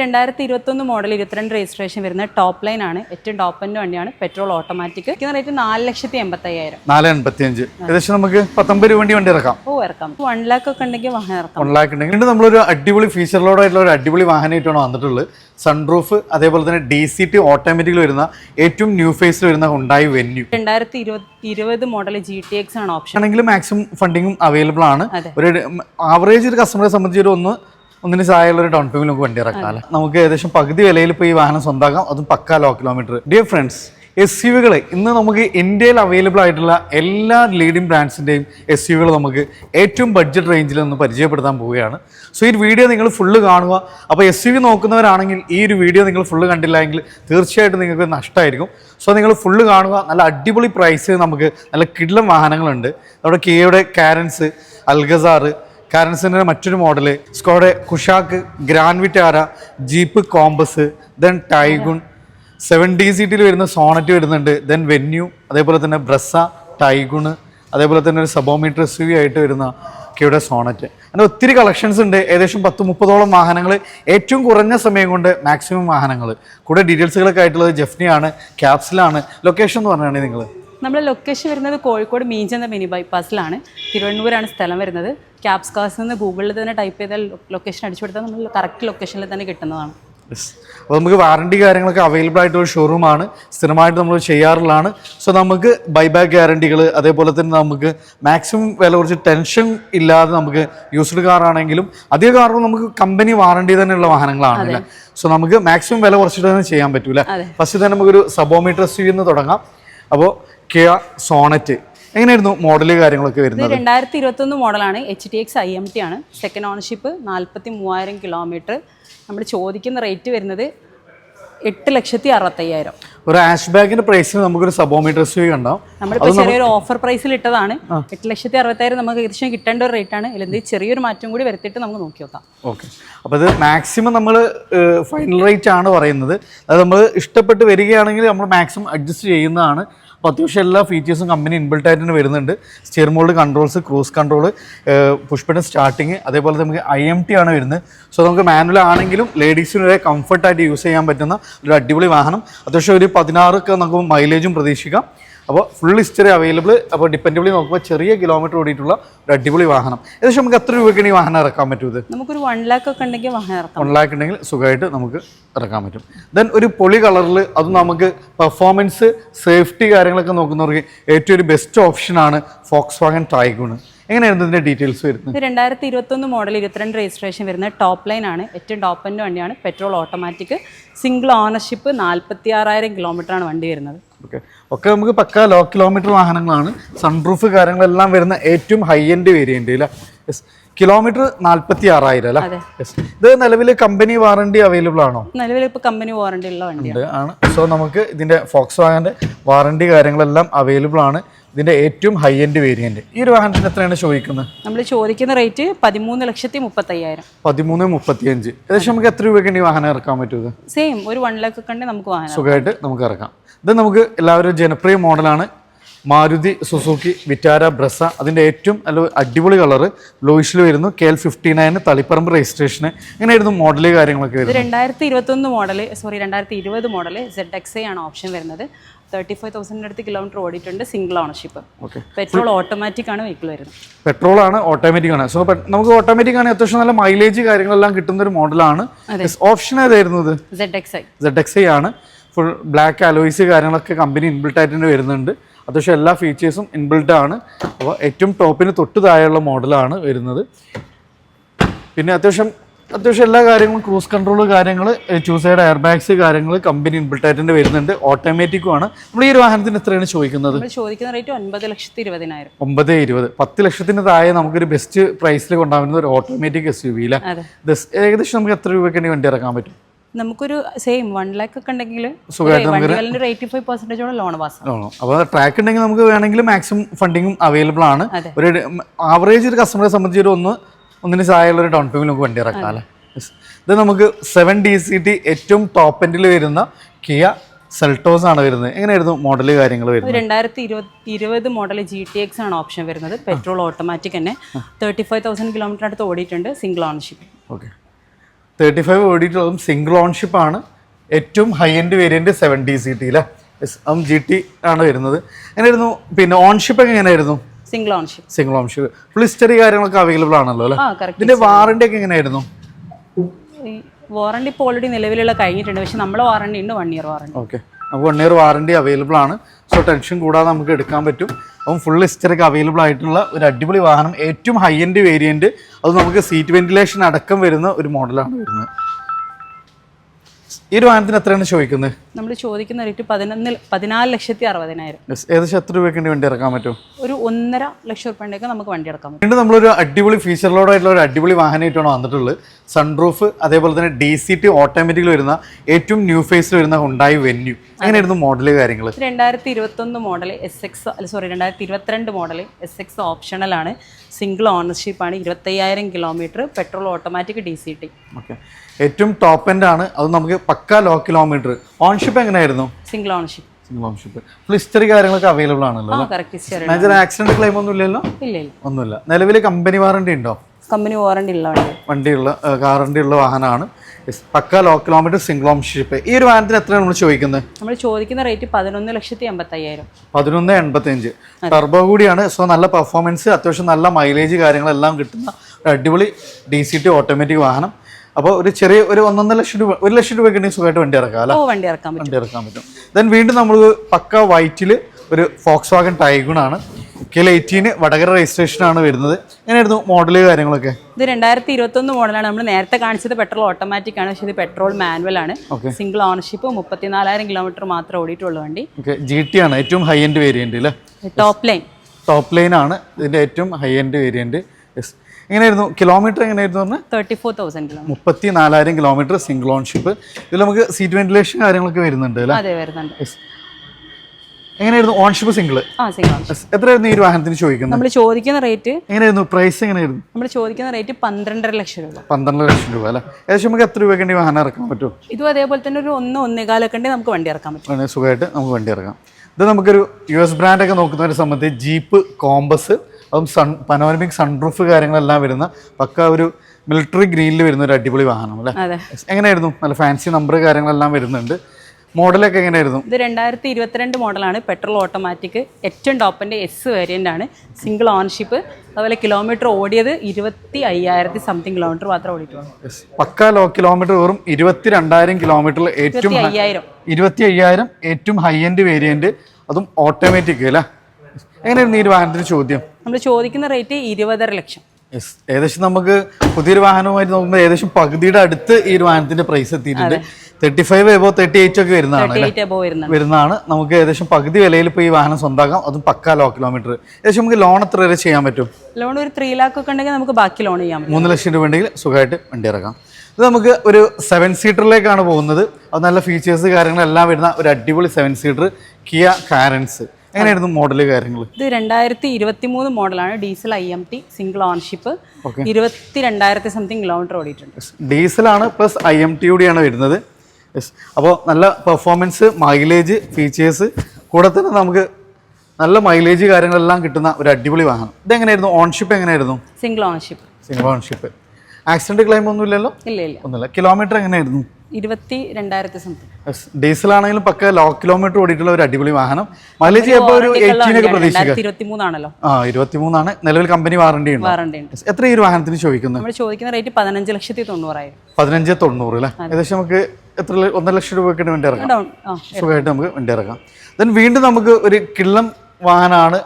രണ്ടായിരത്തി ഇരുപത്തൊന്ന് മോഡൽ ഇരുപത്തിരണ്ട് രജിസ്ട്രേഷൻ വരുന്ന ടോപ്പ് ലൈൻ ആണ്. ഏറ്റവും ടോപ്പ് എന്റെ വണ്ടിയാണ്. പെട്രോൾ ഓട്ടോമാറ്റിക് ഇതിന് റേറ്റ് നാല് ലക്ഷത്തി എൺപത്തി അയ്യായിരം നാല് എൺപത്തിയഞ്ച്. ഏകദേശം നമുക്ക് പത്തൊമ്പത് രൂപ വണ്ടി വണ്ടി ഇറക്കാം. ഓ ഇറക്കാം. വൺ ലാക്ക് ഒക്കെ ഉണ്ടെങ്കിൽ വാഹനം ഇറക്കാം. വൺ ലാക്ക് ഉണ്ടെങ്കിൽ നമ്മൾ നമ്മളൊരു അടിപൊളി ഫീച്ചർ ലോഡ് ആയിട്ടുള്ള ഒരു അടിപൊളി വാഹനമായിട്ടാണ് വന്നിട്ടുള്ളത്. സൺറൂഫ് അതേപോലെ തന്നെ ഡി സി ടി ഓട്ടോമാറ്റിക്കിൽ വരുന്ന ഏറ്റവും ന്യൂ ഫേസിൽ വരുന്ന ഉണ്ടായി വെന്യൂ രണ്ടായിരത്തി ഇരുപത് മോഡൽ ജി ടി എക്സ് ആണ് ഓപ്ഷൻ ആണെങ്കിൽ മാക്സിമം ഫണ്ടിങ്ങും അവൈലബിൾ ആണ്. ഒരു ആവറേജ് ഒരു കസ്റ്റമറെ സംബന്ധിച്ച് ഒരു ഒന്ന് ഒന്നിന് സഹായമുള്ള ഒരു ഡൗൺ പേയ്മെന്റ് നമുക്ക് വണ്ടി ഇറക്കാം അല്ലേ? നമുക്ക് ഏകദേശം പകുതി വിലയിൽ ഇപ്പോൾ ഈ വാഹനം സ്വന്തമാക്കാം അതും പക്കാ low kilometre dear friends S U വികൾ ഇന്ന് നമുക്ക് ഇന്ത്യയിൽ അവൈലബിൾ ആയിട്ടുള്ള എല്ലാ ലീഡിംഗ് ബ്രാൻഡ്സിന്റെയും എസ് യുകൾ നമുക്ക് ഏറ്റവും ബഡ്ജറ്റ് റേഞ്ചിൽ ഒന്ന് പരിചയപ്പെടുത്താൻ പോവുകയാണ്. സോ ഈ വീഡിയോ നിങ്ങൾ ഫുള്ള് കാണുക. അപ്പോൾ എസ് യു വി നോക്കുന്നവരാണെങ്കിൽ ഈ ഒരു വീഡിയോ നിങ്ങൾ ഫുള്ള് കണ്ടില്ല എങ്കിൽ തീർച്ചയായിട്ടും നിങ്ങൾക്ക് നഷ്ടമായിരിക്കും സോ നിങ്ങൾ ഫുള്ള് കാണുക. നല്ല അടിപൊളി പ്രൈസ് നമുക്ക് നല്ല കിടിലം വാഹനങ്ങളുണ്ട്. നമ്മുടെ കിയയുടെ കാരൻസ് അൽഗസാറ് കാരൻസിന്റെ മറ്റൊരു model Skoda Kushaq Grand Vitara Jeep Compass then Taigun. Seven D സീറ്റിൽ വരുന്ന സോണറ്റ് വരുന്നുണ്ട് ദെൻ വെന്യൂ അതേപോലെ തന്നെ ബ്രസ ടൈഗുണ് അതേപോലെ തന്നെ ഒരു സബോമീറ്റർ എസ് വി ആയിട്ട് വരുന്ന കെയുടെ സോണറ്റ്. അങ്ങനെ ഒത്തിരി കളക്ഷൻസ് ഉണ്ട് ഏകദേശം പത്ത് മുപ്പതോളം വാഹനങ്ങൾ ഏറ്റവും കുറഞ്ഞ സമയം കൊണ്ട് മാക്സിമം വാഹനങ്ങൾ കൂടെ ഡീറ്റെയിൽസുകളൊക്കെ ആയിട്ടുള്ളത് ജെഫ്നിയാണ് ക്യാപ്സിലാണ് ലൊക്കേഷൻ എന്ന് പറഞ്ഞാണ് നിങ്ങൾ നമ്മുടെ ലൊക്കേഷൻ വരുന്നത് കോഴിക്കോട് മീഞ്ചെന്ന മിനി ബൈപ്പാസിലാണ് തിരുവനന്തപുരമാണ് സ്ഥലം വരുന്നത്. ക്യാബ്സ് കാസ് നിന്ന് ഗൂഗിളിൽ തന്നെ ടൈപ്പ് ചെയ്താൽ ലൊക്കേഷൻ അടിച്ചു കൊടുത്താൽ നമ്മൾ കറക്റ്റ് ലൊക്കേഷനിൽ തന്നെ കിട്ടുന്നതാണ്. അപ്പോൾ നമുക്ക് വാറണ്ടി കാര്യങ്ങളൊക്കെ അവൈലബിൾ ആയിട്ടുള്ള ഷോറൂമാണ് സ്ഥിരമായിട്ട് നമ്മൾ ചെയ്യാറുള്ളതാണ്. സോ നമുക്ക് ബൈബാക്ക് ഗ്യാരണ്ടികൾ അതേപോലെ തന്നെ നമുക്ക് മാക്സിമം വില കുറച്ച് ടെൻഷൻ ഇല്ലാതെ നമുക്ക് യൂസ്ഡ് കാറാണെങ്കിലും അധിക കാറും നമുക്ക് കമ്പനി വാറണ്ടി തന്നെയുള്ള വാഹനങ്ങളാണ് അല്ലേ? സോ നമുക്ക് മാക്സിമം വില കുറച്ചിട്ട് തന്നെ ചെയ്യാൻ പറ്റൂല. ഫസ്റ്റ് തന്നെ നമുക്കൊരു സബോമീറ്റർ എസ് എന്ന് തുടങ്ങാം. അപ്പോൾ കിയ സോണറ്റ് എങ്ങനെയായിരുന്നു മോഡൽ കാര്യങ്ങളൊക്കെ വരുന്നത്? രണ്ടായിരത്തി ഇരുപത്തൊന്ന് മോഡലാണ് H T X I M T ആണ്. സെക്കൻഡ് ഓണർഷിപ്പ് നാൽപ്പത്തി മൂവായിരം കിലോമീറ്റർ നമ്മൾ ചോദിക്കുന്ന റേറ്റ് വരുന്നത് എട്ട് ലക്ഷത്തി അറുപത്തയ്യായിരം ഒരു ആഷ് ബാഗിന്റെ പ്രൈസിന് നമുക്കൊരു സബോമീറ്റർ സ്വീ നമ്മളിപ്പോൾ ചെറിയൊരു ഓഫർ പ്രൈസിൽ ഇട്ടതാണ്. എട്ട് ലക്ഷത്തി അറുപത്തായിരം നമുക്ക് ഏകദേശം കിട്ടേണ്ട ഒരു റേറ്റ് ആണ്. അല്ലെങ്കിൽ ചെറിയൊരു മാറ്റം കൂടി വരുത്തിയിട്ട് നമുക്ക് നോക്കി നോക്കാം. ഓക്കെ അപ്പോൾ ഇത് മാക്സിമം നമ്മൾ ഫൈനൽ റേറ്റ് ആണ് പറയുന്നത്. അത് നമ്മൾ ഇഷ്ടപ്പെട്ട് വരികയാണെങ്കിൽ നമ്മൾ മാക്സിമം അഡ്ജസ്റ്റ് ചെയ്യുന്നതാണ്. അപ്പോൾ അത്യാവശ്യം എല്ലാ ഫീച്ചേഴ്സും കമ്പനി ഇൻബിൾട്ട് ആയിട്ട് തന്നെ വരുന്നുണ്ട്. Steer mould controls cruise control പുഷ്പിന്റെ starting അതേപോലെ നമുക്ക് ഐ എം ടി ആണ് വരുന്നത്. സോ നമുക്ക് മാനുവൽ ആണെങ്കിലും ലേഡീസിന് വരെ കംഫർട്ടായിട്ട് യൂസ് ചെയ്യാൻ പറ്റുന്ന ഒരു അടിപൊളി വാഹനം. അത്യാവശ്യം ഒരു പതിനാറൊക്കെ നമുക്ക് മൈലേജും പ്രതീക്ഷിക്കാം. അപ്പോൾ ഫുൾ ഹിസ്റ്ററി അവൈലബിൾ അപ്പോൾ ഡിപ്പെൻഡബിളി നോക്കുമ്പോൾ ചെറിയ കിലോമീറ്റർ ഓടിയിട്ടുള്ള ഒരു അടിപൊളി വാഹനം. ഏകദേശം നമുക്ക് എത്ര രൂപയ്ക്ക് ഈ വാഹനം ഇറക്കാൻ പറ്റും ഇത് നമുക്കൊരു വൺ ലാക്ക് ഒക്കെ ഉണ്ടെങ്കിൽ വാഹനം ഇറക്കാം. വൺ ലാക്ക് ഉണ്ടെങ്കിൽ സുഖമായിട്ട് നമുക്ക് ഇറക്കാൻ പറ്റും. ദെൻ ഒരു പൊളി കളറിൽ അത് നമുക്ക് പെർഫോമൻസ് സേഫ്റ്റി കാര്യങ്ങളൊക്കെ നോക്കുന്നവർക്ക് ഏറ്റവും ഒരു ബെസ്റ്റ് ഓപ്ഷനാണ് ഫോക്സ് വാഗൻ ടൈഗൂണ് എങ്ങനെയായിരുന്നു ഇതിന്റെ ഡീറ്റെയിൽസ് വരുന്നത്? ഇത് രണ്ടായിരത്തി ഇരുപത്തൊന്ന് മോഡൽ ഇരുപത്തിരണ്ട് രജിസ്ട്രേഷൻ വരുന്ന ടോപ്പ് ലൈൻ ആണ്. ഏറ്റവും ടോപ്പ് എന്റെ വണ്ടിയാണ്. പെട്രോൾ ഓട്ടോമാറ്റിക് സിംഗിൾ ഓണർഷിപ്പ് നാൽപ്പത്തി ആറായിരം കിലോമീറ്റർ ആണ് വണ്ടി വരുന്നത്. ഓക്കെ ഒക്കെ നമുക്ക് പക്ക ലോ കിലോമീറ്റർ വാഹനങ്ങളാണ്. സൺറൂഫ് കാര്യങ്ങളെല്ലാം വരുന്ന ഏറ്റവും ഹൈ എൻഡ് വേരിയന്റ് അല്ലേ? യെസ് കിലോമീറ്റർ നാൽപ്പത്തി ആറായിരം അല്ലേ ഇത് നിലവിൽ കമ്പനി വാറണ്ടി അവൈലബിൾ ആണോ? നിലവിൽ ഇപ്പോൾ കമ്പനി വാറണ്ടി ഉള്ള വണ്ടി ആണ്. സോ നമുക്ക് ഇതിന്റെ ഫോക്സ് വാഗന്റെ വാറണ്ടി കാര്യങ്ങളെല്ലാം അവൈലബിൾ ആണ്. ഇതിന്റെ ഏറ്റവും ഹൈ എൻഡ് വേരിയന്റ് ഈ ഒരു വാഹനത്തിന് എത്രയാണ് ചോദിക്കുന്നത്? നമ്മൾ ചോദിക്കുന്ന റേറ്റ് പതിമൂന്ന് ലക്ഷത്തി മുപ്പത്തയ്യായിരം. പതിമൂന്ന് മുപ്പത്തിയഞ്ച്. ഏകദേശം നമുക്ക് എത്ര രൂപയ്ക്ക് ഈ വാഹനം ഇറക്കാൻ പറ്റും സെയിം ഒരു വൺ ലാക്ക് കണ്ടേ നമുക്ക് വാഹനം സുഖമായിട്ട് നമുക്ക് ഇറക്കാം. ഇത് നമുക്ക് എല്ലാവരും ജനപ്രിയ മോഡലാണ് മാരുതി സുസുക്കി വിറ്റാര ബ്രസ അതിന്റെ ഏറ്റവും നല്ല അടിപൊളി കളർ ബ്ലൂയിഷിൽ വരുന്നു. K L fifty nine Taliparamba registration എങ്ങനെയായിരുന്നു മോഡൽ കാര്യങ്ങളൊക്കെ വരുന്നത്. രണ്ടായിരത്തി ഇരുപത്തൊന്ന് മോഡൽ സോറി രണ്ടായിരത്തി ഇരുപത് മോഡൽ സെഡ് എക്സ് ഐ ആണ് ഓപ്ഷൻ വരുന്നത്. തേർട്ടി ഫൈവ് തൗസൻഡിന്റെ അടുത്ത് കിലോമീറ്റർ ഓടിയിട്ടുണ്ട് single ownership okay petrol automatic ആണ് വെഹിക്കിൾ വരുന്നത്. പെട്രോൾ ആണ് ഓട്ടോമാറ്റിക് ആണ്. സോ നമുക്ക് ഓട്ടോമാറ്റിക് ആണ് അത്യാവശ്യം നല്ല മൈലേജ് കാര്യങ്ങളെല്ലാം കിട്ടുന്ന ഒരു മോഡലാണ് ഓപ്ഷൻ ഏതായിരുന്നു ഇത് Z X I Z X I ആണ്. ഫുൾ ബ്ലാക്ക് അലോയ്സ് കാര്യങ്ങളൊക്കെ കമ്പനി ഇൻബിൾട്ട് ആയിട്ട് വരുന്നുണ്ട്. അത്യാവശ്യം എല്ലാ ഫീച്ചേഴ്സും ഇൻബിൽഡ് ആണ്. അപ്പോൾ ഏറ്റവും ടോപ്പിന് തൊട്ട് താഴെയുള്ള മോഡലാണ് വരുന്നത്. പിന്നെ അത്യാവശ്യം അത്യാവശ്യം എല്ലാ കാര്യങ്ങളും ക്രൂസ് കൺട്രോൾ കാര്യങ്ങൾ ചൂസൈഡ് എയർ ബാഗ്സ് കാര്യങ്ങൾ കമ്പനി ഇൻബിൾട്ടായിട്ട് വരുന്നുണ്ട്. ഓട്ടോമാറ്റിക്കും ആണ്. നമ്മൾ ഈ ഒരു വാഹനത്തിന് എത്രയാണ് ചോദിക്കുന്നത്? ചോദിക്കുന്ന റേറ്റ് ഒൻപത് ലക്ഷത്തി ഇരുപതിനായിരം. ഒമ്പത് ഇരുപത്. പത്ത് ലക്ഷത്തിന് താഴെ നമുക്കൊരു ബെസ്റ്റ് പ്രൈസിൽ കൊണ്ടുപോകുന്ന ഒരു ഓട്ടോമാറ്റിക് എസ് യു വിയിലാണ് ഏകദേശം നമുക്ക് എത്ര രൂപയ്ക്ക് വണ്ടി ഇറക്കാൻ പറ്റും? നമുക്കൊരു സെയിം വൺ ലാക്ക് ഒക്കെ ഉണ്ടെങ്കിൽ എയ്റ്റി ഫൈവ് ലോൺ അപ്പോൾ ട്രാക്ക് ഉണ്ടെങ്കിൽ നമുക്ക് വേണമെങ്കിൽ മാക്സിമം ഫണ്ടിങ്ങും അവൈലബിൾ ആണ്. ഒരു ആവറേജ് ഒരു കസ്റ്റമറെ സംബന്ധിച്ച് ഒരു ഒന്ന് ഒന്നിന് സഹായമുള്ള ഒരു ഡൗൺ പേയ്മെന്റ് നമുക്ക് വണ്ടി ഇറക്കാം അല്ലേ? ഇത് നമുക്ക് സെവൻ ഡി സി ടി ഏറ്റവും ടോപ്പ് എൻഡിൽ വരുന്ന കിയ സെൽട്ടോസ് ആണ് വരുന്നത്. എങ്ങനെയായിരുന്നു മോഡൽ കാര്യങ്ങൾ വരുന്നത്? രണ്ടായിരത്തി ഇരുപത് മോഡൽ ജി ടി എക്സ് ആണ് ഓപ്ഷൻ വരുന്നത്. പെട്രോൾ ഓട്ടോമാറ്റിക് തന്നെ. തേർട്ടി ഫൈവ് തൗസൻഡ് കിലോമീറ്റർ അടുത്ത് ഓടിയിട്ടുണ്ട് single ownership okay thirty five ഓടിയിട്ടുള്ളതും single ownership ആണ്. ഏറ്റവും high end variant seven D C S അതും ജി ടി ആണ് വരുന്നത്. എങ്ങനെയായിരുന്നു? പിന്നെ ഓൺഷിപ്പ് ഒക്കെ എങ്ങനെയായിരുന്നു? Single ownership single ownership full history കാര്യങ്ങളൊക്കെ അവൈലബിൾ ആണല്ലോ അല്ലേ? ഇതിന്റെ വാറണ്ടി ഒക്കെ എങ്ങനെയായിരുന്നു? വാറണ്ടി ഇപ്പോൾ ഓൾറെഡി നിലവിലുള്ള കഴിഞ്ഞിട്ടുണ്ട്. പക്ഷെ നമ്മളെ വാറണ്ടി ഉണ്ട് വൺ ഇയർ വാറണ്ടി ഓക്കെ നമുക്ക് വൺ ഇയർ വാറണ്ടി അവൈലബിൾ ആണ്. സോ ടെൻഷൻ കൂടാതെ നമുക്ക് എടുക്കാൻ പറ്റും. അപ്പം ഫുൾ ഹിസ്റ്ററിക്ക് അവൈലബിൾ ആയിട്ടുള്ള ഒരു അടിപൊളി വാഹനം ഏറ്റവും ഹൈ എൻഡ് വേരിയന്റ് അത് നമുക്ക് സീറ്റ് വെന്റിലേഷൻ അടക്കം വരുന്ന ഒരു മോഡലാണ് വരുന്നത്. ഈ ഒരു വാഹനത്തിന് എത്രയാണ് ചോദിക്കുന്നത്? നമ്മൾ ചോദിക്കുന്ന റേറ്റ് പതിനൊന്ന് പതിനാല് ലക്ഷത്തി അറുപതിനായിരം. ഏകദേശം എത്ര രൂപയ്ക്ക് വേണ്ടി ഇറക്കാൻ പറ്റും? ഒരു ഒന്നര ലക്ഷം റുപ്യന്റെയൊക്കെ നമുക്ക് വണ്ടി ഇറക്കാം പറ്റും. വീണ്ടും നമ്മളൊരു അടിപൊളി ഫീച്ചറിലോടായിട്ടുള്ള ഒരു അടിപൊളി വാഹനമായിട്ടാണ് വന്നിട്ടുള്ളത്. സൺറൂഫ് അതേപോലെ തന്നെ ഡി സി ടി ഓട്ടോമാറ്റിക്കിൽ വരുന്ന ഏറ്റവും ന്യൂ ഫേസിൽ വരുന്ന ഉണ്ടായി വെന്യൂ അങ്ങനെയായിരുന്നു മോഡൽ കാര്യങ്ങൾ രണ്ടായിരത്തി ഇരുപത്തൊന്ന് മോഡൽ എസ് എക്സ് അല്ല സോറി രണ്ടായിരത്തി ഇരുപത്തിരണ്ട് മോഡൽ എസ് എക്സ് ഓപ്ഷണലാണ് സിംഗിൾ ഓണർഷിപ്പ് ആണ് ഇരുപത്തയ്യായിരം kilometre petrol automatic D C T okay ഏറ്റവും ടോപ്പ് എൻഡ് ആണ്. അത് നമുക്ക് പക്ക ലോ കിലോമീറ്റർ ഓൺഷിപ്പ് എങ്ങനെയായിരുന്നു? Single ownership single ownership history കാര്യങ്ങളൊക്കെ അവൈലബിൾ ആണല്ലോ മേജർ ആക്സിഡന്റ് ക്ലെയിം ഒന്നും ഇല്ലല്ലോ? ഇല്ല ഇല്ല. ഒന്നുമില്ല. നിലവിൽ കമ്പനി വാറണ്ടി ഉണ്ടോ? കമ്പനി വാറണ്ടി ഉള്ള വണ്ടി. വണ്ടിയുള്ള കാറണ്ടി ഉള്ള വാഹനമാണ്. Pukka low kilometre single ownership ഈ ഒരു വാഹനത്തിന് എത്രയാണ് നമ്മൾ ചോദിക്കുന്നത്? നമ്മൾ ചോദിക്കുന്ന റേറ്റ് പതിനൊന്ന് ലക്ഷത്തി എൺപത്തയ്യായിരം. പതിനൊന്ന് എൺപത്തഞ്ച് ടർബോ കൂടിയാണ്. സോ നല്ല പെർഫോമൻസ് അത്യാവശ്യം നല്ല മൈലേജ് കാര്യങ്ങളെല്ലാം കിട്ടുന്ന ഒരു അടിപൊളി ഡി സി ടി ഓട്ടോമാറ്റിക് വാഹനം. അപ്പോൾ ഒരു ചെറിയ ഒരു ഒന്നൊന്നര ലക്ഷം രൂപ ഒരു ലക്ഷം രൂപ ഉണ്ടെങ്കിൽ സുഖമായിട്ട് വണ്ടി ഇറക്കാം അല്ലേ? വണ്ടി ഇറക്കാൻ പറ്റും. വണ്ടി ഇറക്കാൻ പറ്റും. ദെൻ വീണ്ടും നമ്മൾ പക്ക വൈറ്റിൽ ഒരു ഫോക്സ് വാഗൺ ടൈഗുണാണ് കെ എയ്റ്റീന് വടകര രജിസ്ട്രേഷൻ ആണ് വരുന്നത്. എങ്ങനെയായിരുന്നു മോഡൽ കാര്യങ്ങളൊക്കെ? ഇത് രണ്ടായിരത്തി ഇരുപത്തൊന്ന് മോഡലാണ് നമ്മൾ നേരത്തെ കാണിച്ചത് പെട്രോൾ ഓട്ടോമാറ്റിക് ആണ്. പക്ഷേ ഇത് പെട്രോൾ മാനുവൽ ആണ്. സിംഗിൾ ഓണർഷിപ്പ് മുപ്പത്തിനാലായിരം കിലോമീറ്റർ മാത്രം ഓടിയിട്ടുള്ളൂ വണ്ടി. ജി ടി ആണ്. ഏറ്റവും ഹൈ എൻഡ് വേരിയന്റ് അല്ലേ? ടോപ്പ് ലൈൻ ടോപ്പ് ലൈൻ ആണ്. ഇതിന്റെ ഏറ്റവും ഹൈ എൻഡ് വേരിയന്റ് എങ്ങനെയായിരുന്നു? കിലോമീറ്റർ എങ്ങനെയായിരുന്നു പറഞ്ഞാൽ തേർട്ടി ഫോർ തൗസൻഡ് മുപ്പത്തി നാലായിരം കിലോമീറ്റർ സിംഗിൾ ഓൺഷിപ്പ് ഇതിൽ നമുക്ക് സീറ്റ് വെന്റിലേഷൻ കാര്യങ്ങളൊക്കെ വരുന്നുണ്ട് അല്ലേ? അതെ വരുന്നുണ്ട്. എങ്ങനെയായിരുന്നു ഓൺഷിപ്പ് സിംഗിൾ എത്രയായിരുന്നു ഈ വാഹനത്തിന് ചോദിക്കുന്നത്? നമ്മൾ ചോദിക്കുന്ന റേറ്റ് എങ്ങനെയായിരുന്നു? പ്രൈസ് എങ്ങനെയായിരുന്നു? നമ്മൾ ചോദിക്കുന്ന റേറ്റ് പന്ത്രണ്ടര ലക്ഷം രൂപ. പന്ത്രണ്ടര ലക്ഷം രൂപ അല്ലേ? ഏകദേശം നമുക്ക് എത്ര രൂപയ്ക്ക് വാഹനം ഇറക്കാൻ പറ്റും? ഇതും അതേപോലെ തന്നെ ഒരു ഒന്ന് ഒന്നേകാലൊക്കെ ഉണ്ടെങ്കിൽ നമുക്ക് വണ്ടി ഇറക്കാൻ പറ്റും. സുഖമായിട്ട് നമുക്ക് വണ്ടി ഇറക്കാം. ഇത് നമുക്കൊരു യു എസ് ബ്രാൻഡൊക്കെ നോക്കുന്നവരെ സംബന്ധിച്ച് ജീപ്പ് കോമ്പസ് അതും സൺ പനോരമിക് സൺറൂഫ് കാര്യങ്ങളെല്ലാം വരുന്ന പക്ക ഒരു മിലിറ്ററി ഗ്രീനിൽ വരുന്ന ഒരു അടിപൊളി വാഹനം അല്ലേ? എങ്ങനെയായിരുന്നു? നല്ല ഫാൻസി നമ്പർ കാര്യങ്ങളെല്ലാം വരുന്നുണ്ട്. മോഡലൊക്കെ എങ്ങനെയായിരുന്നു? ഇത് രണ്ടായിരത്തി ഇരുപത്തിരണ്ട് മോഡലാണ് പെട്രോൾ ഓട്ടോമാറ്റിക്. ഏറ്റവും ടോപ്പിന്റെ എസ് വേരിയന്റ് ആണ്. സിംഗിൾ ഓൺഷിപ്പ് അതുപോലെ കിലോമീറ്റർ ഓടിയത് ഇരുപത്തി അയ്യായിരത്തി സംതിങ് കിലോമീറ്റർ മാത്രം ഓടിയിട്ടുള്ളൂ പക്കാ ലോ കിലോമീറ്റർ വെറും ഇരുപത്തി രണ്ടായിരം കിലോമീറ്ററിൽ ഏറ്റവും അയ്യായിരം ഇരുപത്തി അയ്യായിരം ഏറ്റവും ഹൈ എൻഡ് വേരിയന്റ് അതും ഓട്ടോമാറ്റിക് അല്ലേ? എങ്ങനെയായിരുന്നു ഈ ഒരു വാഹനത്തിന് ചോദ്യം? നമ്മൾ ചോദിക്കുന്ന റേറ്റ് ഇരുപതര ലക്ഷം. ഏകദേശം നമുക്ക് പുതിയൊരു വാഹനവുമായിട്ട് നോക്കുമ്പോൾ ഏകദേശം പകുതിയുടെ അടുത്ത് ഈ ഒരു വാഹനത്തിന്റെ പ്രൈസ് എത്തിയിട്ടുണ്ട്. Thirty five above thirty eight ഒക്കെ വരുന്നതാണ്. വരുന്നതാണ്. നമുക്ക് ഏകദേശം പകുതി വിലയിൽ ഇപ്പോൾ ഈ വാഹനം സ്വന്തമാക്കാം. അതും പക്കാ ലോ കിലോമീറ്റർ ഏകദേശം നമുക്ക് ലോൺ എത്ര വരെ ചെയ്യാൻ പറ്റും? ലോൺ ഒരു ത്രീ ലാക്ക് ഒക്കെ ഉണ്ടെങ്കിൽ നമുക്ക് ബാക്കി ലോൺ ചെയ്യാം മൂന്ന് ലക്ഷം രൂപ ഉണ്ടെങ്കിൽ സുഖമായിട്ട് വണ്ടി ഇറക്കാം. ഇത് നമുക്ക് ഒരു സെവൻ സീറ്ററിലേക്കാണ് പോകുന്നത്. അത് നല്ല ഫീച്ചേഴ്സ് കാര്യങ്ങളെല്ലാം വരുന്ന ഒരു അടിപൊളി സെവൻ സീറ്റർ കിയ കാരൻസ് എങ്ങനെയായിരുന്നു മോഡൽ കാര്യങ്ങൾ ഇത് രണ്ടായിരത്തി ഇരുപത്തി മൂന്ന് മോഡലാണ് diesel I M T single ownership ഇരുപത്തി രണ്ടായിരത്തി സംതിങ് കിലോമീറ്റർ ഓടിയിട്ടുണ്ട് ഡീസലാണ് പ്ലസ് ഐ എം ടി കൂടിയാണ് വരുന്നത്. യെസ് അപ്പോൾ നല്ല പെർഫോമൻസ് മൈലേജ് ഫീച്ചേഴ്സ് കൂടെ തന്നെ നമുക്ക് നല്ല മൈലേജ് കാര്യങ്ങളെല്ലാം കിട്ടുന്ന ഒരു അടിപൊളി വാഹനം. ഇതെങ്ങനെയായിരുന്നു? ഓൺഷിപ്പ് എങ്ങനെയായിരുന്നു? Single ownership single ownership accident claim ഒന്നും ഇല്ലല്ലോ ഇല്ല ഇല്ല. ഒന്നുമില്ല. കിലോമീറ്റർ എങ്ങനെയായിരുന്നു? ഇരുപത്തി രണ്ടായിരത്തി സംതിങ് ഡീസൽ ആണെങ്കിലും പക്ക ലോ കിലോമീറ്റർ ഓടിയിട്ടുള്ള ഒരു അടിപൊളി വാഹനം. മൈലേജ് ഒരു എയ്റ്റീനൊക്കെ പ്രതീക്ഷിക്കാം? ആ ഇരുപത്തിമൂന്നാണ്. നിലവിൽ കമ്പനി വാറണ്ടി ഉണ്ട്? വാറണ്ടി ഉണ്ട്. എത്ര ഈ ഒരു വാഹനത്തിന് ചോദിക്കുന്നത്? നമ്മൾ ചോദിക്കുന്ന റേറ്റ് പതിനഞ്ച് ലക്ഷത്തി തൊണ്ണൂറായിരം. പതിനഞ്ച് തൊണ്ണൂറ് അല്ലേ? ഏകദേശം നമുക്ക് എത്ര ഒന്നര ലക്ഷം രൂപയ്ക്ക് വേണ്ടി ഇറങ്ങാം സുഖമായിട്ട് നമുക്ക് വണ്ടി ഇറങ്ങാം. ദെൻ വീണ്ടും നമുക്ക് ഒരു കിള്ളം വാഹനമാണ്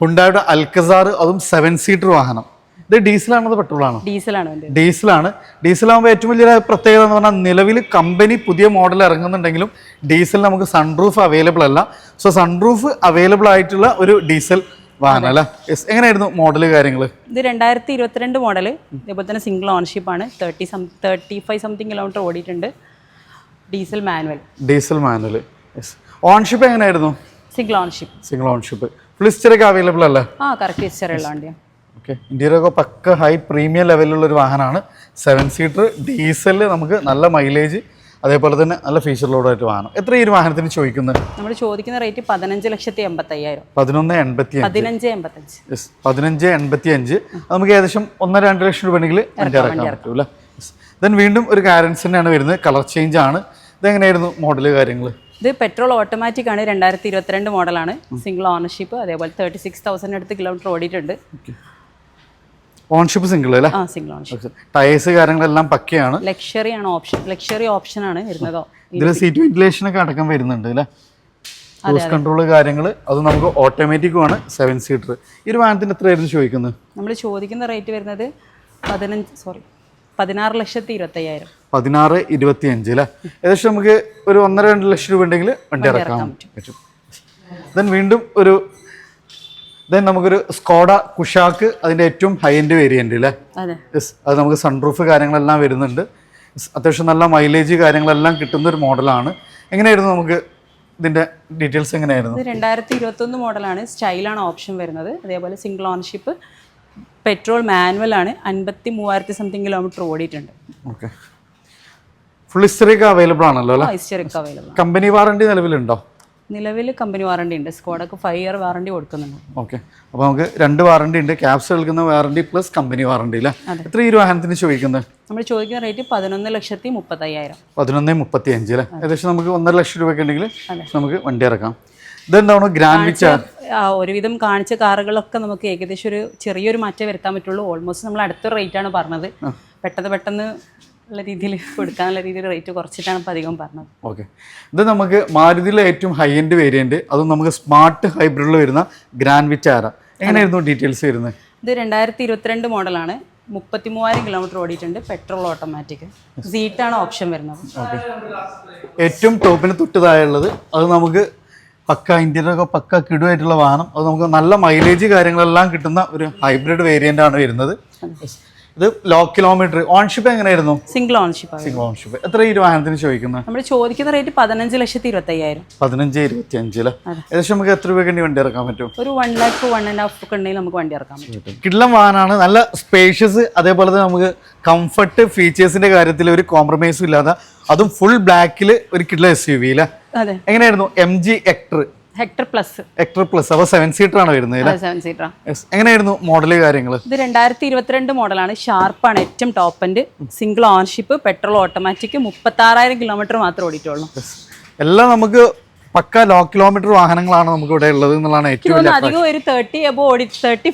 ഹുണ്ടായുടെ അൽക്കസാർ അതും സെവൻ സീറ്റർ വാഹനം. ഇത് ഡീസലാണോ അത് പെട്രോളാണോ? ഡീസലാണ് ഡീസലാണ്. ഡീസലാകുമ്പോൾ ഏറ്റവും വലിയ പ്രത്യേകത എന്ന് പറഞ്ഞാൽ നിലവിൽ കമ്പനി പുതിയ മോഡൽ ഇറങ്ങുന്നുണ്ടെങ്കിലും ഡീസൽ നമുക്ക് സൺറൂഫ് അവൈലബിൾ അല്ല. സോ സൺറൂഫ് അവൈലബിൾ ആയിട്ടുള്ള ഒരു ഡീസൽ വാഹനം അല്ലേ? എങ്ങനെയായിരുന്നു മോഡൽ കാര്യങ്ങൾ ഇത് രണ്ടായിരത്തി ഇരുപത്തിരണ്ട് മോഡൽ ഇതേപോലെ തന്നെ സിംഗിൾ ഓണർഷിപ്പ് ആണ്. Thirty some thirty five something kilometre ഓടിയിട്ടുണ്ട്. Diesel manual diesel manual ownership എങ്ങനെയായിരുന്നു? സിംഗിൾ ഓൺഷിപ്പ് സിംഗിൾ ഓൺഷിപ്പ് ഫ്ലിസ്റ്ററൊക്കെ അവൈലബിൾ അല്ലേ? ആ കറക്റ്റ് ഹിസ്റ്ററിയുള്ള വണ്ടിയാണ് ഓക്കെ ഇന്ത്യയിലൊക്കെ പക്ക ഹൈ പ്രീമിയം ലെവലിലുള്ള ഒരു വാഹനമാണ്. സെവൻ സീറ്റർ ഡീസൽ നമുക്ക് നല്ല മൈലേജ് അതേപോലെ തന്നെ നല്ല ഫീച്ചർ ഫീച്ചറിലോടായിട്ട് വാഹനം. എത്ര ഈ ഒരു വാഹനത്തിന് ചോദിക്കുന്നത്? നമ്മൾ ചോദിക്കുന്ന റേറ്റ് പതിനഞ്ച് ലക്ഷത്തി എൺപത്തയ്യായിരം. പതിനൊന്ന് എൺപത്തി പതിനഞ്ച് എൺപത്തഞ്ച്. പതിനഞ്ച് എൺപത്തി അഞ്ച് നമുക്ക് ഏകദേശം ഒന്നര രണ്ട് ലക്ഷം രൂപ ഉണ്ടെങ്കിൽ വണ്ടി ഇറക്കാൻ പറ്റും അല്ലേ ദെൻ വീണ്ടും ഒരു കാരൻസ് തന്നെയാണ് വരുന്നത്. കളർ ചേഞ്ച് ആണ്. ഇതെങ്ങനെയായിരുന്നു മോഡൽ കാര്യങ്ങൾ ഇത് പെട്രോൾ ഓട്ടോമാറ്റിക് ആണ്. രണ്ടായിരത്തി ഇരുപത്തിരണ്ട് മോഡലാണ് സിംഗിൾ ഓണർഷിപ്പ് അതേപോലെ തേർട്ടി സിക്സ് തൗസൻഡ് അടുത്ത് കിലോമീറ്റർ ഓടിയിട്ടുണ്ട്. ഓൺഷിപ്പ് സിംഗിൾ അല്ലേ? സിംഗിൾ ഓൺഷിപ്പ് ടയേഴ്സ് കാര്യങ്ങളെല്ലാം പക്കയാണ്. ലക്ഷറി ആണ് ഓപ്ഷൻ ലക്ഷറി ഓപ്ഷൻ ആണ് വരുന്നതോ. ഇതിൽ സീറ്റ് വെന്റിലേഷൻ ഒക്കെ അടക്കം വരുന്നുണ്ട് അല്ലേ? ക്രൂസ് കൺട്രോൾ കാര്യങ്ങൾ അത് നമുക്ക് ഓട്ടോമാറ്റിക്കും ആണ്. സെവൻ സീറ്റർ ഈ ഒരു വാഹനത്തിന് എത്രയായിരുന്നു ചോദിക്കുന്നത്? നമ്മൾ ചോദിക്കുന്ന റേറ്റ് വരുന്നത് പതിനഞ്ച് സോറി പതിനാറ് ലക്ഷത്തി ഇരുപത്തയ്യായിരം. പതിനാറ് ഇരുപത്തി അഞ്ച് അല്ലേ ഏകദേശം നമുക്ക് ഒരു ഒന്നര രണ്ട് ലക്ഷം രൂപ ഉണ്ടെങ്കിൽ വണ്ടി ഇറക്കാൻ പറ്റും. ദെൻ വീണ്ടും ഒരു ദെൻ നമുക്കൊരു സ്കോഡ കുഷാക്ക് അതിന്റെ ഏറ്റവും ഹൈ എൻഡ് വേരിയന്റ് അല്ലേ യെസ് അത് നമുക്ക് സൺറൂഫ് കാര്യങ്ങളെല്ലാം വരുന്നുണ്ട്. അത്യാവശ്യം നല്ല മൈലേജ് കാര്യങ്ങളെല്ലാം കിട്ടുന്ന ഒരു മോഡലാണ്. എങ്ങനെയായിരുന്നു നമുക്ക് ഇതിന്റെ ഡീറ്റെയിൽസ് എങ്ങനെയായിരുന്നു? രണ്ടായിരത്തി രണ്ടായിരത്തി ഇരുപത്തൊന്ന് മോഡലാണ് സ്റ്റൈലാണ് ഓപ്ഷൻ വരുന്നത്. അതേപോലെ സിംഗിൾ ഓണർഷിപ്പ് പെട്രോൾ മാനുവൽ ആണ് അൻപത്തി മൂവായിരത്തി സംതിങ് കിലോമീറ്റർ ഓടിയിട്ടുണ്ട്. ഓക്കെ. ഫുൾ ഹിസ്റ്ററിക്ക് അവൈലബിൾ ആണല്ലോ അല്ലേ? ഹിസ്റ്ററിക്ക് അവൈലബിൾ കമ്പനി വാറണ്ടി നിലവിലുണ്ടോ? നിലവിൽ കമ്പനി വാറണ്ടി ഉണ്ട്. സ്കോഡക്ക് ഫൈവ് ഇയർ വാറണ്ടി കൊടുക്കുന്നുണ്ട്. ഓക്കെ. അപ്പോൾ നമുക്ക് രണ്ട് വാറണ്ടി ഉണ്ട്. ക്യാപ്സ് എടുക്കുന്ന വാറണ്ടി പ്ലസ് കമ്പനി വാറണ്ടി അല്ലേ എത്ര ഈ വാഹനത്തിന് ചോദിക്കുന്നത് നമ്മൾ ചോദിക്കുന്ന റേറ്റ് പതിനൊന്ന് ലക്ഷത്തി മുപ്പത്തയ്യായിരം. പതിനൊന്ന് മുപ്പത്തി അഞ്ച് അല്ലേ ഏകദേശം നമുക്ക് ഒന്നര ലക്ഷം രൂപയ്ക്ക് ഉണ്ടെങ്കിൽ നമുക്ക് വണ്ടി ഇറക്കാം. ഇതെന്താണ് ഗ്രാൻഡ് ഒരുവിധം കാണിച്ച കാറുകളൊക്കെ നമുക്ക് ഏകദേശം ഒരു ചെറിയൊരു മാറ്റം വരുത്താൻ പറ്റുള്ളൂ. ഓൾമോസ്റ്റ് നമ്മൾ അടുത്ത റേറ്റ് ആണ് പറഞ്ഞത്. പെട്ടെന്ന് പെട്ടെന്ന് ഉള്ള രീതിയിൽ കൊടുക്കാനുള്ള രീതിയിൽ റേറ്റ് കുറച്ചിട്ടാണ് ഇപ്പം അധികം പറഞ്ഞത്. ഓക്കെ. ഇത് നമുക്ക് മാരുതിയിലെ ഏറ്റവും ഹൈ എൻഡ് വേരിയന്റ് അതും നമുക്ക് സ്മാർട്ട് ഹൈബ്രിഡിൽ വരുന്ന ഗ്രാൻഡ് വിറ്റാര എങ്ങനെയായിരുന്നു ഡീറ്റെയിൽസ് വരുന്നത്? ഇത് രണ്ടായിരത്തി ഇരുപത്തിരണ്ട് മോഡലാണ് മുപ്പത്തി മൂവായിരം കിലോമീറ്റർ ഓടിയിട്ടുണ്ട് പെട്രോൾ ഓട്ടോമാറ്റിക് സീറ്റാണ് ഓപ്ഷൻ വരുന്നത്. ഓക്കെ ഏറ്റവും ടോപ്പിന് തൊട്ടതായുള്ളത് അത് നമുക്ക് പക്ക ഇന്ത്യയിലൊക്കെ പക്ക കിടുവായിട്ടുള്ള വാഹനം. അത് നമുക്ക് നല്ല മൈലേജ് കാര്യങ്ങളെല്ലാം കിട്ടുന്ന ഒരു ഹൈബ്രിഡ് വേരിയന്റ് ആണ് വരുന്നത്. ഇത് ലോ കിലോമീറ്റർ ഓൺഷിപ്പ് എങ്ങനെയായിരുന്നു? സിംഗിൾ ഓൺഷിപ്പ് സിംഗിൾ ഓൺഷിപ്പ് എത്ര ഈ വാഹനത്തിന് ചോദിക്കുന്നത്? നമ്മൾ ചോദിക്കുന്ന റേറ്റ് പതിനഞ്ച് ലക്ഷത്തി ഇരുപത്തി അയ്യായിരം പതിനഞ്ച് ഇരുപത്തി അഞ്ച് അല്ലേ ഏകദേശം നമുക്ക് എത്ര രൂപയ്ക്ക് വണ്ടി ഇറക്കാൻ പറ്റും? ഒരു one lakh one and half ഒക്കെ ഉണ്ടെങ്കിൽ നമുക്ക് വണ്ടി ഇറക്കാൻ പറ്റും. കിഡ്ലം വാഹനമാണ് നല്ല സ്പേഷ്യസ് അതേപോലെ തന്നെ നമുക്ക് കംഫർട്ട് ഫീച്ചേഴ്സിന്റെ കാര്യത്തിൽ ഒരു കോംപ്രമൈസും ഇല്ലാതെ അതും ഫുൾ ബ്ലാക്കിൽ ഒരു കിഡ്ല എസ് യു വി അല്ലേ? എങ്ങനെയായിരുന്നു? M G Hector Hector plus Hector plus അപ്പോൾ സെവൻ സീറ്റർ ആണ് വരുന്നത് സെവൻ Yes. എങ്ങനെയായിരുന്നു മോഡൽ കാര്യങ്ങൾ ഇത് രണ്ടായിരത്തി ഇരുപത്തിരണ്ട് മോഡലാണ് ഷാർപ്പാണ് ഏറ്റവും top end single ownership petrol automatic മുപ്പത്താറായിരം kilometre മാത്രമേ ഓടിയിട്ടുള്ളൂ. എല്ലാം നമുക്ക് പക്ക ലോ കിലോമീറ്റർ വാഹനങ്ങളാണ് നമുക്ക് ഇവിടെ ഉള്ളത് എന്നുള്ളതാണ് ഏറ്റവും അധികം ഒരു തേർട്ടി തേർട്ടി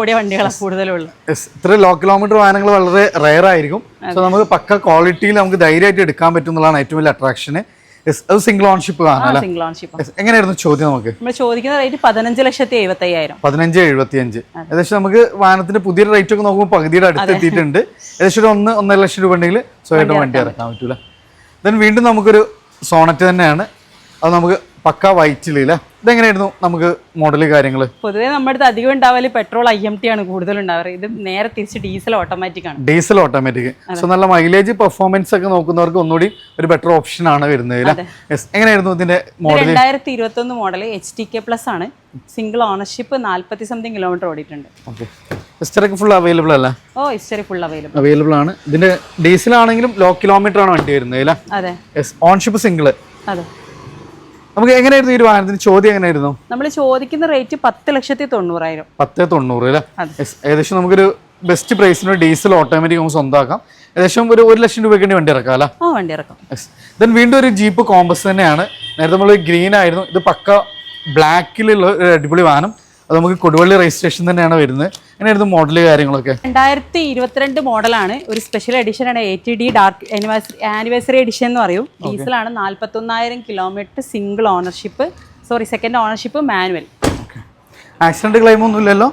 ഓടിയ വണ്ടികളാണ് കൂടുതലുള്ളത്. Yes. ഇത്ര ലോ കിലോമീറ്റർ വാഹനങ്ങൾ വളരെ റയർ ആയിരിക്കും. സോ നമുക്ക് പക്ക ക്വാളിറ്റിയിൽ നമുക്ക് ധൈര്യമായിട്ട് എടുക്കാൻ പറ്റും എന്നുള്ളതാണ് ഏറ്റവും വലിയ അട്രാക്ഷന് അത് സിംഗിൾ ഓൺഷിപ്പ്. എങ്ങനെയായിരുന്നു ചോദ്യം നമുക്ക്? നമ്മൾ ചോദിക്കുന്ന റേറ്റ് പതിനഞ്ച് ലക്ഷത്തി എഴുപത്തി അയ്യായിരം പതിനഞ്ച് എഴുപത്തി അഞ്ച് ഏകദേശം നമുക്ക് വാഹനത്തിന്റെ പുതിയ റേറ്റ് ഒക്കെ നോക്കുമ്പോൾ പകുതിയുടെ അടുത്ത് എത്തിയിട്ടുണ്ട്. ഏകദേശം ഒരു ഒന്ന് ഒന്നര ലക്ഷം രൂപ ഉണ്ടെങ്കിൽ സ്വയമായിട്ട് വണ്ടി ഇറക്കാൻ പറ്റൂല. ദെൻ വീണ്ടും നമുക്കൊരു സോണറ്റ് തന്നെയാണ്. അത് നമുക്ക് പക്ക വൈറ്റില്ല ഇതെങ്ങനെയായിരുന്നു നമുക്ക് മോഡൽ കാര്യങ്ങൾ പൊതുവേ നമ്മുടെ അടുത്ത് അധികം ഉണ്ടാവൽ പെട്രോൾ ഐ എം ടി ആണ് കൂടുതൽ ഉണ്ടാവാറ്. ഇത് നേരെ തിരിച്ച് ഡീസൽ ഓട്ടോമാറ്റിക് ആണ്. ഡീസൽ ഓട്ടോമാറ്റിക് സോ നല്ല മൈലേജ് പെർഫോമൻസ് ഒക്കെ നോക്കുന്നവർക്ക് ഒന്നുകൂടി ഒരു ബെറ്റർ ഓപ്ഷൻ ആണ് വരുന്നത് എങ്ങനെയായിരുന്നു ഇതിന്റെ മോഡൽ രണ്ടായിരത്തി ഇരുപത്തി ഒന്ന് model H T K plus ആണ്. സിംഗിൾ ഓണർഷിപ്പ് നാല്പത്തി സംതിങ് കിലോമീറ്റർ ഓടിയിട്ടുണ്ട്. ഓക്കെ ഹിസ്റ്ററൊക്കെ ഫുൾ അവൈലബിൾ അല്ല? Oh history full available available ആണ്. ഇതിന്റെ ഡീസൽ ആണെങ്കിലും ലോ കിലോമീറ്റർ ആണ് വണ്ടി വരുന്നത് അല്ലേ ഓൺഷിപ്പ് സിംഗിൾ അതെ. നമുക്ക് എങ്ങനെയായിരുന്നു ഈ ഒരു വാഹനത്തിന് ചോദ്യം എങ്ങനെയായിരുന്നു? നമ്മൾ ചോദിക്കുന്ന റേറ്റ് പത്ത് ലക്ഷത്തി തൊണ്ണൂറായിരം. പത്ത് തൊണ്ണൂറ് അല്ലേ. ഏകദേശം നമുക്കൊരു ബെസ്റ്റ് പ്രൈസിന് ഡീസൽ ഓട്ടോമാറ്റിക് നമുക്ക് സ്വന്തമാക്കാം. ഏകദേശം ഒരു ഒരു ലക്ഷം രൂപയ്ക്ക് വേണ്ടി വണ്ടി ഇറക്കാം അല്ലേ? ആ വണ്ടി ഇറക്കാം. ദെൻ വീണ്ടും ഒരു ജീപ്പ് കോമ്പസ് തന്നെയാണ്. നേരത്തെ നമ്മൾ ഗ്രീൻ ആയിരുന്നു. ഇത് പക്ക ബ്ലാക്കിലുള്ള ഒരു അടിപൊളി വാഹനം. അത് നമുക്ക് കൊടുവള്ളി രജിസ്ട്രേഷൻ തന്നെയാണ് വരുന്നത്. എങ്ങനെയായിരുന്നു മോഡൽ കാര്യങ്ങളൊക്കെ. രണ്ടായിരത്തി ഇരുപത്തിരണ്ട് മോഡലാണ് ഒരു സ്പെഷ്യൽ എഡിഷൻ ആണ് A T D dark anniversary edition എന്ന് പറയും. ഡീസലാണ് നാൽപ്പത്തൊന്നായിരം kilometre single ownership sorry second ownership manual accident claim ഒന്നും ഇല്ലല്ലോ?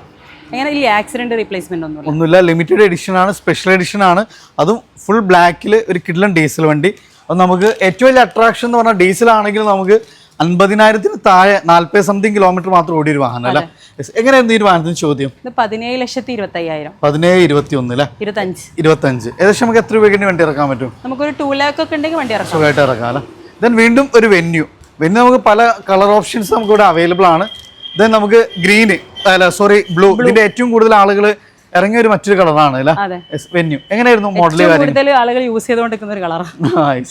അങ്ങനെ ഈ ആക്സിഡന്റ് റീപ്ലേസ്മെന്റ് ഒന്നും ഒന്നുമില്ല. ലിമിറ്റഡ് എഡിഷൻ ആണ് സ്പെഷ്യൽ എഡിഷൻ ആണ്. അതും ഫുൾ ബ്ലാക്കിൽ ഒരു കിഡ്ലൻ ഡീസൽ വണ്ടി. അത് നമുക്ക് ഏറ്റവും വലിയ അട്രാക്ഷൻ എന്ന് പറഞ്ഞാൽ ഡീസൽ ആണെങ്കിൽ നമുക്ക് അൻപതിനായിരത്തിന് താഴെ നാല്പത് സംതിങ് കിലോമീറ്റർ മാത്രം ഓടിയ ഒരു വാഹനം അല്ലേ? എങ്ങനെയാണ് എങ്ങനെയായിരുന്നു ഈ വാഹനത്തിന് ചോദ്യം? പതിനേഴ് ലക്ഷത്തി ഇരുപത്തയ്യായിരം. പതിനേഴ് ഇരുപത്തി ഒന്ന് അല്ലേ ഇരുപത്തഞ്ച്. ഇരുപത്തഞ്ച്. ഏകദേശം നമുക്ക് എത്ര രൂപയ്ക്ക് വണ്ടി ഇറക്കാൻ പറ്റും? നമുക്കൊരു ടൂ ലാക്ക് ഒക്കെ ഉണ്ടെങ്കിൽ വണ്ടി ഇറക്കാം. സുഖമായിട്ട് ഇറക്കാം അല്ലേ? ദെൻ വീണ്ടും ഒരു വെന്യൂ വെന്യൂ നമുക്ക് പല കളർ ഓപ്ഷൻസ് നമുക്ക് ഇവിടെ അവൈലബിൾ ആണ്. ദെൻ നമുക്ക് ഗ്രീന് അല്ല സോറി ബ്ലൂ ഇതിന്റെ ഏറ്റവും കൂടുതൽ ആളുകൾ ഇറങ്ങിയ ഒരു മറ്റൊരു കളറാണ് വെന്യൂ എങ്ങനെയായിരുന്നു മോഡൽ കൂടുതൽ ആളുകൾ യൂസ് ചെയ്തുകൊണ്ടിരിക്കുന്ന ഒരു കളറാണ്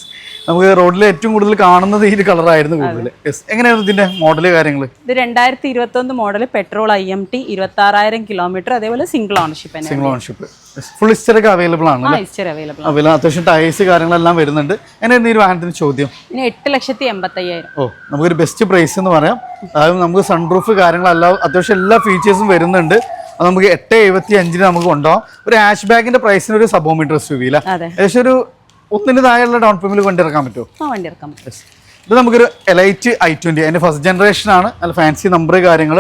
നമുക്ക് റോഡിൽ ഏറ്റവും കൂടുതൽ കാണുന്നത് ഈ കളർ കളറായിരുന്നു കൂടുതൽ എങ്ങനെയായിരുന്നു ഇതിന്റെ മോഡൽ കാര്യങ്ങൾ ഇത് രണ്ടായിരത്തി ഇരുപത്തി ഒന്ന് model petrol I M T ഇരുപത്തി ആറായിരം കിലോമീറ്റർ അതേപോലെ single ownership single ownership full history available ആണ് അവൈലബിൾ അത്യാവശ്യം ടയേഴ്സ് കാര്യങ്ങളെല്ലാം വരുന്നുണ്ട്. എങ്ങനെയായിരുന്നു ഈ വാഹനത്തിന് ചോദ്യം? ഇനി എട്ട് ലക്ഷത്തി എൺപത്തി അയ്യായിരം ഓ നമുക്കൊരു ബെസ്റ്റ് പ്രൈസ് എന്ന് പറയാം. അതായത് നമുക്ക് സൺറൂഫ് കാര്യങ്ങളെല്ലാം അത്യാവശ്യം എല്ലാ ഫീച്ചേഴ്സും വരുന്നുണ്ട്. അത് നമുക്ക് എട്ട് എഴുപത്തി അഞ്ചിന് നമുക്ക് കൊണ്ടുപോകാം. ഒരു ഹാഷ് ബാഗിന്റെ പ്രൈസിന് ഒരു സബോമീറ്റർ എസ് യു വി അതെ. ഏകദേശം ഒരു ഒന്നിന് താഴെയുള്ള ഡൗൺ പേയ്മെന്റ് കൊണ്ടിറക്കാൻ പറ്റുമോ? ഇത് നമുക്കൊരു എലൈറ്റ് ഐ ട്വന്റി അതിന്റെ ഫസ്റ്റ് ജനറേഷൻ ആണ്. നല്ല ഫാൻസി നമ്പർ കാര്യങ്ങൾ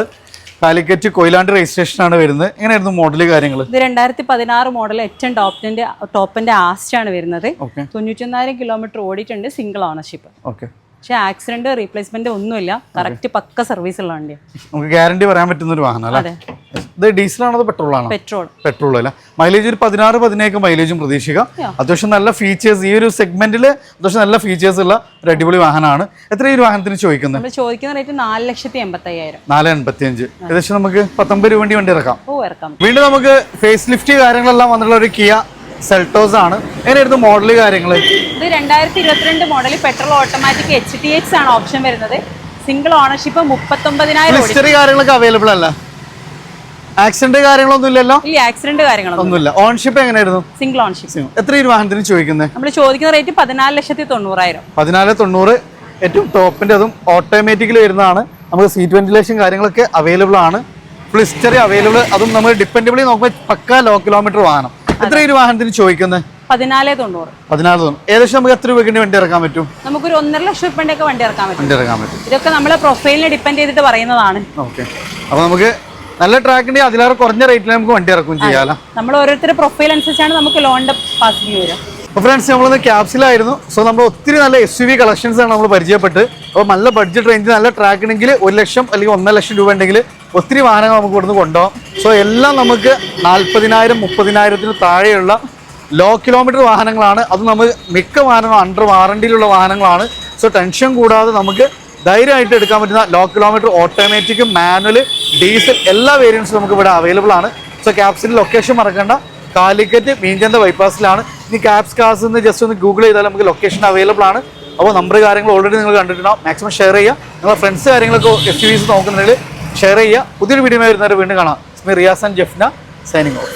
കാലിക്കറ്റ് കൊയിലാണ്ട് രജിസ്ട്രേഷൻ ആണ് വരുന്നത്. എങ്ങനെയായിരുന്നു മോഡൽ കാര്യങ്ങൾ ഇത് രണ്ടായിരത്തി പതിനാറ് മോഡൽ ഏറ്റവും ടോപ്പിന്റെ ടോപ്പിന്റെ ആസ്റ്റ് ആണ് വരുന്നത്. തൊണ്ണൂറ്റി തൊണ്ണൂറ്റൊന്നായിരം കിലോമീറ്റർ ഓടിയിട്ടുണ്ട് സിംഗിൾ ഓണർഷിപ്പ് ഓക്കെ പക്ഷെ ആക്സിഡന്റ് റീപ്ലേസ്മെന്റ് ഒന്നുമില്ല. കറക്റ്റ് പക്ക സർവീസ് ഉള്ള വണ്ടിയാണ് നമുക്ക് ഗ്യാരണ്ടി പറയാൻ പറ്റുന്ന ഒരു വാഹനം അല്ലേ? അതെ. ഇത് ഡീസലാണോ അതോ പെട്രോൾ ആണോ? പെട്രോൾ പെട്രോൾ അല്ല? മൈലേജ് ഒരു പതിനാറ് പതിനേഴ് മൈലേജും പ്രതീക്ഷിക്കാം. Yeah. അത്യാവശ്യം നല്ല ഫീച്ചേഴ്സ് ഈ ഒരു സെഗ്മെന്റിൽ അത്യാവശ്യം നല്ല ഫീച്ചേഴ്സ് ഉള്ള ഒരു അടിപൊളി വാഹനമാണ്. എത്ര ഈ ഒരു വാഹനത്തിന് ചോദിക്കുന്നത്? നമ്മൾ ചോദിക്കുന്ന റേറ്റ് നാല് ലക്ഷത്തി എൺപത്തി അയ്യായിരം നാല് എൺപത്തി അഞ്ച് ഏകദേശം നമുക്ക് പത്തൊമ്പത് രൂപ വണ്ടി വണ്ടി ഇറക്കാം. ഓ ഇറക്കാം. വീണ്ടും നമുക്ക് ഫേസ് ലിഫ്റ്റ് കാര്യങ്ങളെല്ലാം വന്നിട്ടുള്ള ഒരു കിയ സെൽട്ടോസ് ആണ്. എങ്ങനെയായിരുന്നു മോഡൽ കാര്യങ്ങൾ രണ്ടായിരത്തി ഇരുപത്തിരണ്ട് model petrol automatic H T X ആണ് ഓപ്ഷൻ വരുന്നത്. സിംഗിൾ ഓണർഷിപ്പ് മുപ്പത്തൊമ്പതിനായിരം ഹിസ്റ്ററി കാര്യങ്ങളൊക്കെ അവൈലബിൾ അല്ല? ആക്സിഡന്റ് കാര്യങ്ങളൊന്നും ഇല്ലല്ലോ? ഇല്ല ആക്സിഡന്റ് കാര്യങ്ങളൊന്നുമില്ല ഓൺഷിപ്പ് എങ്ങനെയായിരുന്നു? സിംഗിൾ ഓണർഷിപ്പ് എത്ര ഈ വാഹനത്തിന് ചോദിക്കുന്നത് നമ്മൾ ചോദിക്കുന്ന റേറ്റ് പതിനാല് ലക്ഷത്തി തൊണ്ണൂറായിരം പതിനാല് തൊണ്ണൂറ്. ഏറ്റവും ടോപ്പിന്റെ അതും ഓട്ടോമാറ്റിക്കലി വരുന്നതാണ്. നമുക്ക് സീറ്റ് വെന്റിലേഷൻ കാര്യങ്ങളൊക്കെ അവൈലബിൾ ആണ്. ഫുൾ ഹിസ്റ്ററി അവൈലബിൾ അതും നമ്മൾ ഡിപ്പെൻഡബിളി നോക്കുമ്പോൾ പക്ക ലോ കിലോമീറ്റർ വാഹനം. എത്ര ഈ ഒരു വാഹനത്തിന് ചോദിക്കുന്നത് പതിനാല് തൊണ്ണൂറ്. പതിനാല് തോന്നും ഏകദേശം നമുക്ക് എത്ര രൂപയ്ക്ക് വണ്ടി ഇറക്കാൻ പറ്റും? നമുക്കൊരു ഒന്നര ലക്ഷം രൂപയുടെ ഒക്കെ വണ്ടി ഇറക്കാൻ പറ്റും. വണ്ടി ഇറക്കാൻ പറ്റും. ഇതൊക്കെ നമ്മളെ പ്രൊഫൈലിനെ ഡിപ്പെൻഡ് ചെയ്തിട്ട് പറയുന്നതാണ്. ഓക്കെ. അപ്പോൾ നമുക്ക് നല്ല ട്രാക്കിന്റെ അതിലേറെ കുറഞ്ഞ റേറ്റിൽ നമുക്ക് വണ്ടി ഇറക്കും ചെയ്യാലോ. നമ്മൾ ഓരോരുത്തരുടെ പ്രൊഫൈൽ അനുസരിച്ചാണ് നമുക്ക് ലോണിന്റെ പാസിംഗ് വരിക. അപ്പോൾ ഫ്രണ്ട്സ് നമ്മളിന്ന് ക്യാപ്സിലായിരുന്നു സോ നമ്മൾ ഒത്തിരി നല്ല എസ് യു വി കളക്ഷൻസ് ആണ് നമ്മൾ പരിചയപ്പെട്ട്. അപ്പോൾ നല്ല ബഡ്ജറ്റ് റേഞ്ച് നല്ല ട്രാക്ക് ഉണ്ടെങ്കിൽ ഒരു ലക്ഷം അല്ലെങ്കിൽ ഒന്നര ലക്ഷം രൂപ ഉണ്ടെങ്കിൽ ഒത്തിരി വാഹനങ്ങൾ നമുക്ക് ഇവിടുന്ന് കൊണ്ടുപോകാം. സോ എല്ലാം നമുക്ക് നാൽപ്പതിനായിരം മുപ്പതിനായിരത്തിന് താഴെയുള്ള ലോ കിലോമീറ്റർ വാഹനങ്ങളാണ്. അത് നമ്മൾ മിക്ക വാഹനങ്ങളും അണ്ടർ വാറണ്ടിയിലുള്ള വാഹനങ്ങളാണ്. സോ ടെൻഷൻ കൂടാതെ നമുക്ക് ധൈര്യമായിട്ട് എടുക്കാൻ പറ്റുന്ന low kilometre automatic manual diesel എല്ലാ വേരിയൻസും നമുക്ക് ഇവിടെ അവൈലബിൾ ആണ്. സോ ക്യാപ്സിന്റെ ലൊക്കേഷൻ മറക്കണ്ട. കാലിക്കറ്റ് മീൻചന്ത ബൈപ്പാസിലാണ് ഇനി ക്യാപ്സ് കാസ് എന്ന് ജസ്റ്റ് ഒന്ന് ഗൂഗിൾ ചെയ്താൽ നമുക്ക് ലൊക്കേഷൻ അവൈലബിൾ ആണ്. അപ്പോൾ നമ്പർ കാര്യങ്ങൾ ഓൾറെഡി നിങ്ങൾ കണ്ടിട്ടുണ്ടാവും. മാക്സിമം ഷെയർ ചെയ്യുക. നിങ്ങളുടെ ഫ്രണ്ട്സ് കാര്യങ്ങളൊക്കെ എസ് യു വിസ് നോക്കുന്നുണ്ടെങ്കിൽ ഷെയർ ചെയ്യുക. പുതിയൊരു വീഡിയോ വരുന്നവരെ വീണ്ടും കാണാം. Riyas and Jafna signing off